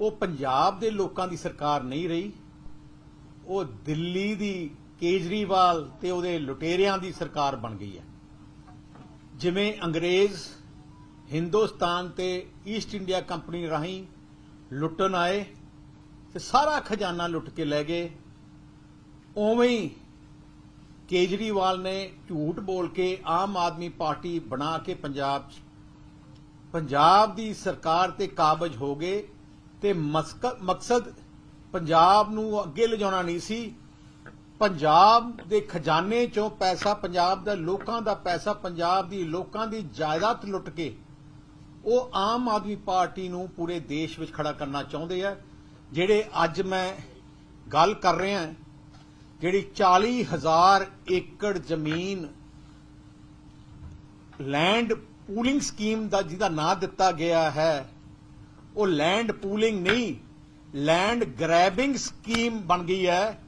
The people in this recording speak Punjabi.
ਉਹ ਪੰਜਾਬ ਦੇ ਲੋਕਾਂ ਦੀ ਸਰਕਾਰ ਨਹੀਂ ਰਹੀ। ਉਹ ਦਿੱਲੀ ਦੀ ਕੇਜਰੀਵਾਲ ਤੇ ਉਹਦੇ ਲੁਟੇਰਿਆਂ ਦੀ ਸਰਕਾਰ ਬਣ ਗਈ ਹੈ। ਜਿਵੇਂ ਅੰਗਰੇਜ਼ ਹਿੰਦੁਸਤਾਨ ਤੇ ਈਸਟ ਇੰਡੀਆ ਕੰਪਨੀ ਰਾਹੀਂ ਲੁੱਟਣ ਆਏ ਤੇ ਸਾਰਾ ਖਜ਼ਾਨਾ ਲੁੱਟ ਕੇ ਲੈ ਗਏ। ਉਵੇਂ ਹੀ ਕੇਜਰੀਵਾਲ ਨੇ ਝੂਠ ਬੋਲ ਕੇ ਆਮ ਆਦਮੀ ਪਾਰਟੀ ਬਣਾ ਕੇ ਪੰਜਾਬ 'ਚ ਪੰਜਾਬ ਦੀ ਸਰਕਾਰ ਤੇ ਕਾਬਜ ਹੋ ਗਏ। ਤੇ ਮਕਸਦ ਪੰਜਾਬ ਨੂੰ ਅੱਗੇ ਲਿਜਾਉਣਾ ਨਹੀਂ ਸੀ। ਪੰਜਾਬ ਦੇ ਖਜ਼ਾਨੇ ਚੋਂ ਪੈਸਾ ਪੰਜਾਬ ਦੇ, ਲੋਕਾਂ ਦਾ ਪੈਸਾ ਪੰਜਾਬ ਦੀ, ਲੋਕਾਂ ਦੀ ਜਾਇਦਾਦ ਲੁੱਟ ਕੇ ਉਹ ਆਮ ਆਦਮੀ ਪਾਰਟੀ ਨੂੰ ਪੂਰੇ ਦੇਸ਼ ਵਿੱਚ ਖੜਾ ਕਰਨਾ ਚਾਹੁੰਦੇ ਆ। ਜਿਹੜੇ ਅੱਜ ਮੈਂ ਗੱਲ ਕਰ ਰਿਹਾ ਜਿਹੜੀ 40000 ਏਕੜ ਜ਼ਮੀਨ ਲੈਂਡ ਪੂਲਿੰਗ ਸਕੀਮ ਦਾ ਜਿਹਦਾ ਨਾਂ ਦਿੱਤਾ ਗਿਆ ਹੈ ਉਹ ਲੈਂਡ ਪੂਲਿੰਗ ਨਹੀਂ ਲੈਂਡ ਗ੍ਰੈਬਿੰਗ ਸਕੀਮ ਬਣ ਗਈ ਹੈ।